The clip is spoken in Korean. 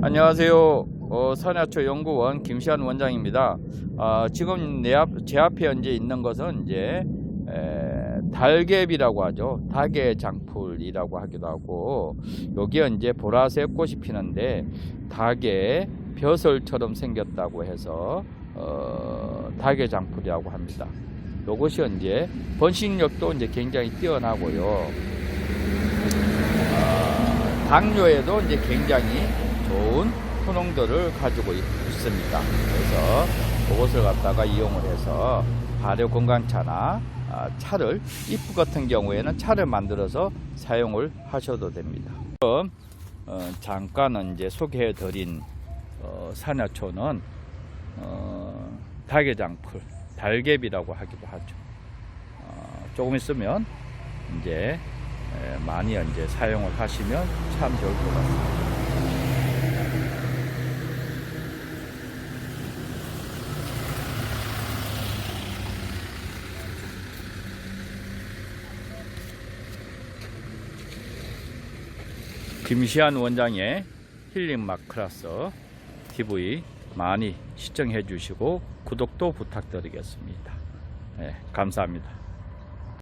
안녕하세요. 어, 산야초 연구원 김시환 원장입니다. 아, 지금 내 앞, 제 앞에 현재 있는 것은 이제 에, 달개비라고 하죠. 닭의 장풀이라고 하기도 하고 여기에 이제 보라색 꽃이 피는데 닭의 벼슬처럼 생겼다고 해서 어, 닭의 장풀이라고 합니다. 이것이 이제 번식력도 이제 굉장히 뛰어나고요. 아, 당뇨에도 이제 굉장히 좋은 효능들을 가지고 있- 있습니다. 그래서 그것을 갖다가 이용을 해서 발효 건강차나 아, 차를 이프 같은 경우에는 차를 만들어서 사용을 하셔도 됩니다. 그럼 어, 잠깐은 이제 소개해드린 어, 산야초는 어, 닭의장풀, 달개비라고 하기도 하죠. 어, 조금 있으면 이제 에, 많이 이제 사용을 하시면 참 좋을 것 같습니다. 김시한 원장의 힐링 마크라스 TV 많이 시청해 주시고 구독도 부탁드리겠습니다. 네, 감사합니다.